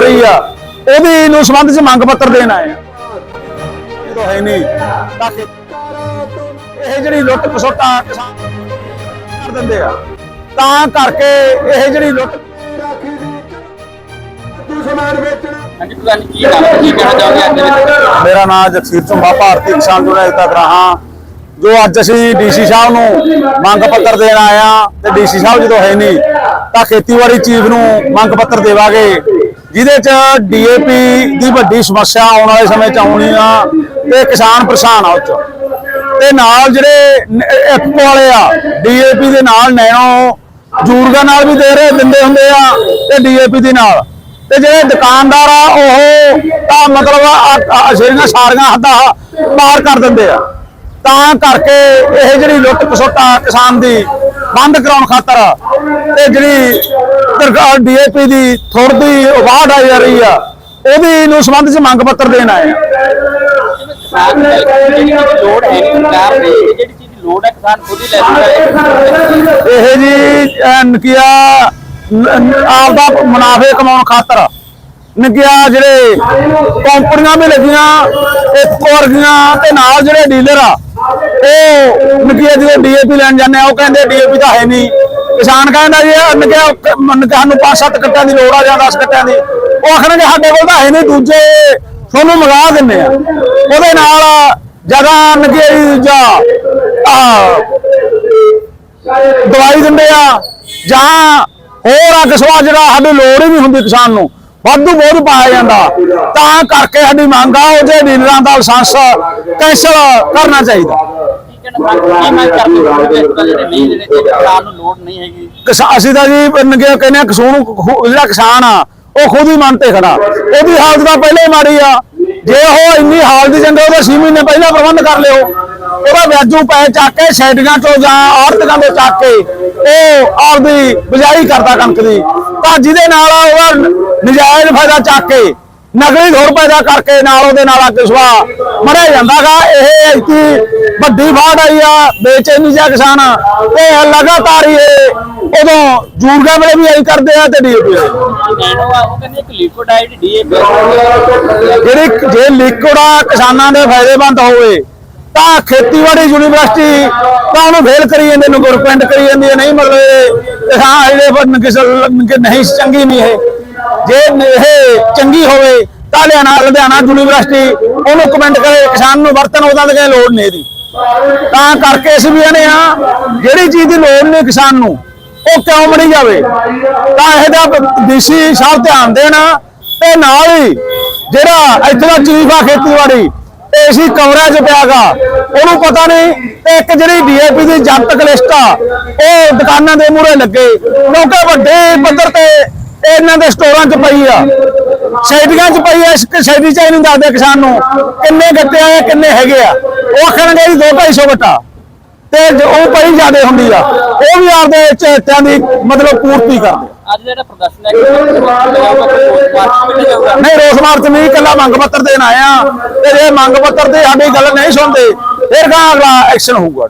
ਰਹੀ ਆ। ਉਹਦੀ ਨੂੰ ਸੰਬੰਧ ਚ ਮੰਗ ਪੱਤਰ ਦੇਣ ਆਏ ਆ। ਜਦੋਂ ਹੈ ਨਹੀਂ। ਇਹ ਜਿਹੜੀ ਲੁੱਟ ਖਸੁੱਟਾਂ ਕਿਸਾਨ ਕਰ ਦਿੰਦੇ ਆ। ਤਾਂ ਕਰਕੇ ਇਹ ਜਿਹੜੀ ਲੁੱਟ ਮੇਰਾ ਨਾਮ ਜਗਸੀਰ ਝੁੰਬਾ ਭਾਰਤੀ ਕਿਸਾਨ ਯੂਨੀਅਨ ਏਕਤਾ ਗਰਾਹਾਂ ਜੋ ਅੱਜ ਅਸੀਂ ਡੀਸੀ ਸਾਹਿਬ ਨੂੰ ਮੰਗ ਪੱਤਰ ਦੇਣ ਆਇਆ ਤੇ ਡੀਸੀ ਸਾਹਿਬ ਜਦੋਂ ਹੈ ਨਹੀਂ ਤਾਂ ਖੇਤੀਬਾੜੀ ਚੀਫ ਨੂੰ ਮੰਗ ਪੱਤਰ ਦੇਵਾਂਗੇ। ਜਿਹਦੇ ਚ ਡੀਏਪੀ ਦੀ ਵੱਡੀ ਸਮੱਸਿਆ ਆਉਣ ਵਾਲੇ ਸਮੇਂ ਚ ਆਉਣੀ ਆ ਤੇ ਕਿਸਾਨ ਪਰੇਸ਼ਾਨ ਆ ਉਹ ਚ। ਤੇ ਨਾਲ ਜਿਹੜੇ ਐਫਕੋ ਵਾਲੇ ਆ ਡੀਏਪੀ ਦੇ ਨਾਲ ਨੈਣੋ ਜੂਰਗਾ ਨਾਲ ਵੀ ਦੇ ਰਹੇ, ਦਿੰਦੇ ਹੁੰਦੇ ਆ ਤੇ ਡੀਏਪੀ ਦੇ ਨਾਲ। ਤੇ ਜਿਹੜੇ ਦੁਕਾਨਦਾਰ ਆ, ਉਹ ਤਾਂ ਮਤਲਬ ਆ- ਜਿਹੜੀਆਂ ਸਾਰੀਆਂ ਹੱਦਾਂ ਪਾਰ ਕਰ ਦਿੰਦੇ ਆ। ਤਾਂ ਕਰਕੇ ਇਹ ਜਿਹੜੀ ਲੁੱਟ ਖਸੁੱਟਾ ਕਿਸਾਨ ਦੀ ਬੰਦ ਕਰਾਉਣ ਖਾਤਰ ਤੇ ਜਿਹੜੀ ਸਰਕਾਰ ਡੀਏਪੀ ਦੀ ਥੋੜ ਦੀ ਵਾਢ ਆਈ ਜਾ ਰਹੀ ਆ ਉਹਦੀ ਨੂੰ ਸੰਬੰਧ ਚ ਮੰਗ ਪੱਤਰ ਦੇਣ ਆਏ ਆ। ਲੋੜ ਹੈ ਸਰਕਾਰ ਨੇ ਇਹ ਜਿਹੜੀ ਚੀਜ਼ ਲੋੜ ਹੈ ਕਿਸਾਨ ਖੁਦ ਹੀ ਲੈ ਸਕਦਾ ਇਹ ਜੀ ਅਹ, ਨਕਿਆ ਆਪਦਾ ਮੁਨਾਫੇ ਕਮਾਉਣ ਖਾਤਰ ਨਕਿਆ ਜਿਹੜੇ ਕੰਪਨੀਆਂ ਵੀ ਲੱਗੀਆਂ ਇੱਕ ਵਰਗੀਆਂ ਤੇ ਨਾਲ ਜਿਹੜੇ ਡੀਲਰ ਆ ਉਹ ਨਕਿਆ ਜਦੋਂ ਡੀਏਪੀ ਲੈਣ ਜਾਂਦੇ ਆ, ਉਹ ਕਹਿੰਦੇ ਡੀਏਪੀ ਤਾਂ ਹੈ ਨਹੀਂ। ਕਿਸਾਨ ਕਹਿੰਦਾ ਜੀ, ਇਹ ਸਾਨੂੰ 5-7 ਕੱਟਿਆਂ ਦੀ ਲੋੜ ਆ ਜਾਂ 10 ਕੱਟਿਆਂ ਦੀ। ਉਹ ਆਖਣਗੇ, ਸਾਡੇ ਕੋਲ ਤਾਂ ਹੈ ਨਹੀਂ ਦੂਜੇ, ਤੁਹਾਨੂੰ ਮੰਗਾ ਦਿੰਦੇ ਆ। ਉਹਦੇ ਨਾਲ ਜਗ੍ਹਾ ਨਕਿਆ ਦੂਜਾ ਆ ਦਵਾਈ ਦਿੰਦੇ ਆ, ਜਾਂ ਹੋਰ ਆ ਕਿਸਵਾ ਜਿਹੜਾ ਸਾਡੀ ਲੋੜ ਹੀ ਨਹੀਂ ਹੁੰਦੀ ਕਿਸਾਨ ਨੂੰ। ਵਾਧੂ ਬੋਝ ਪਾਇਆ ਜਾਂਦਾ। ਤਾਂ ਕਰਕੇ ਸਾਡੀ ਮੰਗ ਆ ਉਹ ਜੇ ਡੀਲਰਾਂ ਦਾ ਲਾਇਸੈਂਸ ਕੈਂਸਲ ਕਰਨਾ ਚਾਹੀਦਾ। ਅਸੀਂ ਤਾਂ ਜੀ ਨਗੇ ਕਹਿੰਦੇ ਆ ਕਿਸਾਨ ਜਿਹੜਾ ਕਿਸਾਨ ਆ ਉਹ ਖੁਦ ਹੀ ਮਨ ਤੇ ਖੜਾ। ਉਹਦੀ ਹਾਲਤ ਤਾਂ ਪਹਿਲਾਂ ਹੀ ਮਾੜੀ ਆ। ਜੇ ਉਹ ਇੰਨੀ ਹਾਲਤ ਦੀ ਚੰਗੇ ਉਹਦੇ 6 ਮਹੀਨੇ ਪਹਿਲਾਂ ਪ੍ਰਬੰਧ ਕਰ ਲਿਓ। ਉਹਦਾ ਵਿਆਜੂ ਪੈ ਚੱਕ ਕੇ ਸੈਟੀਆਂ ਚੋਂ ਜਾਂ ਆੜਤੀਆਂ ਤੋਂ ਚੱਕ ਕੇ ਉਹ ਆਪਦੀ ਬਜਾਈ ਕਰਦਾ ਕਣਕ ਦੀ। ਤਾਂ ਜਿਹਦੇ ਨਾਲ ਉਹਦਾ ਨਜਾਇਜ਼ ਫਾਇਦਾ ਚੱਕ ਕੇ, ਨਕਲੀ ਘੋਰ ਪੈਦਾ ਕਰਕੇ ਨਾਲ ਉਹਦੇ ਨਾਲ ਅੱਗ ਸਵਾ ਮਰਿਆ ਜਾਂਦਾਗਾ। ਇਹ ਇਤਨੀ ਵੱਡੀ ਫਾੜ ਆਈ ਆ, ਬੇਚੈਨੀ ਜਿਹਾ ਕਿਸਾਨ। ਤੇ ਲਗਾਤਾਰ ਹੀ ਇਹ ਉਦੋਂ ਜੂਰਗਾ ਵੇਲੇ ਵੀ ਆਈ ਕਰਦੇ ਆ ਤੇ ਡੀਏਪੀ ਨੈਣੋ ਆ ਡੀਏਪੀ ਜਿਹੜੀ ਜੇ ਲਿਕੁਇਡ ਆ ਕਿਸਾਨਾਂ ਦੇ ਫਾਇਦੇਮੰਦ ਹੋਵੇ ਤਾਂ ਖੇਤੀਬਾੜੀ ਯੂਨੀਵਰਸਿਟੀ ਤਾਂ ਉਹਨੂੰ ਫੇਲ ਕਰੀ ਜਾਂਦੇ ਨੂੰ ਗਵਰਨਮੈਂਟ ਕਰੀ ਜਾਂਦੀ ਹੈ, ਨਹੀਂ ਮਤਲਬ ਇਹ ਕਿਸਾਨ ਜਿਹੜੇ ਪਰ ਕਿਸੇ ਨਹੀਂ, ਚੰਗੀ ਨਹੀਂ ਇਹ। ਜੇ ਇਹ ਚੰਗੀ ਹੋਵੇ, ਤਾਂ ਲਿਆਣਾ, ਲੁਧਿਆਣਾ ਯੂਨੀਵਰਸਿਟੀ ਉਹਨੂੰ ਕਮੈਂਟ ਕਰੇ, ਕਿਸਾਨ ਨੂੰ ਵਰਤਨ ਉਹਦਾ ਤਾਂ ਕੋਈ ਲੋੜ ਨਹੀਂ ਇਹਦੀ। ਤਾਂ ਕਰਕੇ ਅਸੀਂ ਵੀ ਇਹਨੇ ਆ ਜਿਹੜੀ ਚੀਜ਼ ਦੀ ਲੋੜ ਨਹੀਂ ਕਿਸਾਨ ਨੂੰ, ਉਹ ਕਿਉਂ ਮੜੀ ਜਾਵੇ? ਤਾਂ ਇਹਦਾ ਡੀਸੀ ਸਾਹਿਬ ਧਿਆਨ ਦੇਣ ਤੇ ਨਾਲ ਹੀ ਜਿਹੜਾ ਇੱਥੇ ਦਾ ਚੀਫ ਆ ਖੇਤੀਬਾੜੀ ਏਸੀ ਕਮਰਿਆਂ 'ਚ ਪਿਆਗਾ ਉਹਨੂੰ ਪਤਾ ਨਹੀਂ ਤੇ ਇੱਕ ਜਿਹੜੀ ਡੀਏਪੀ ਦੀ ਜਨਤਕ ਲਿਸਟ ਆ, ਉਹ ਦੁਕਾਨਾਂ ਦੇ ਮੂਹਰੇ ਲੱਗੇ। ਕਿਉਂਕਿ ਵੱਡੇ ਪੱਧਰ ਤੇ ਇਹਨਾਂ ਦੇ ਸਟੋਰਾਂ 'ਚ ਪਈ ਆ। ਸੈਟੀਆਂ 'ਚ ਪਈ ਆ, ਇਸ ਸੈਟੀ 'ਚ ਇਹ ਨਹੀਂ ਦੱਸਦੇ ਕਿਸਾਨ ਨੂੰ ਕਿੰਨੇ ਗੱਟੇ ਆ ਕਿੰਨੇ ਹੈਗੇ ਆ। ਉਹ ਆਖਣਗੇ ਜੀ 2-250 ਗੱਟਾ। ਤੇ ਜੋ ਉਹ ਪਈ ਜ਼ਿਆਦੇ ਹੁੰਦੀ ਆ ਉਹ ਵੀ ਆਪਦੇ ਚੇਤਿਆਂ ਦੀ ਮਤਲਬ ਪੂਰਤੀ ਕਰਦੇ। ਆ। ਅੱਜ ਜਿਹੜਾ ਪ੍ਰਦਰਸ਼ਨ ਹੈ ਕਿ ਨਹੀਂ ਰੋਸ ਮਾਰਚ ਨਹੀਂ ਇਕੱਲਾ ਮੰਗ ਪੱਤਰ ਦੇਣ ਆਏ ਆ ਤੇ ਜੇ ਮੰਗ ਪੱਤਰ ਤੇ ਸਾਡੀ ਗੱਲ ਨਹੀਂ ਸੁਣਦੇ ਫਿਰ ਗਾ ਅਗਲਾ ਐਕਸ਼ਨ ਹੋਊਗਾ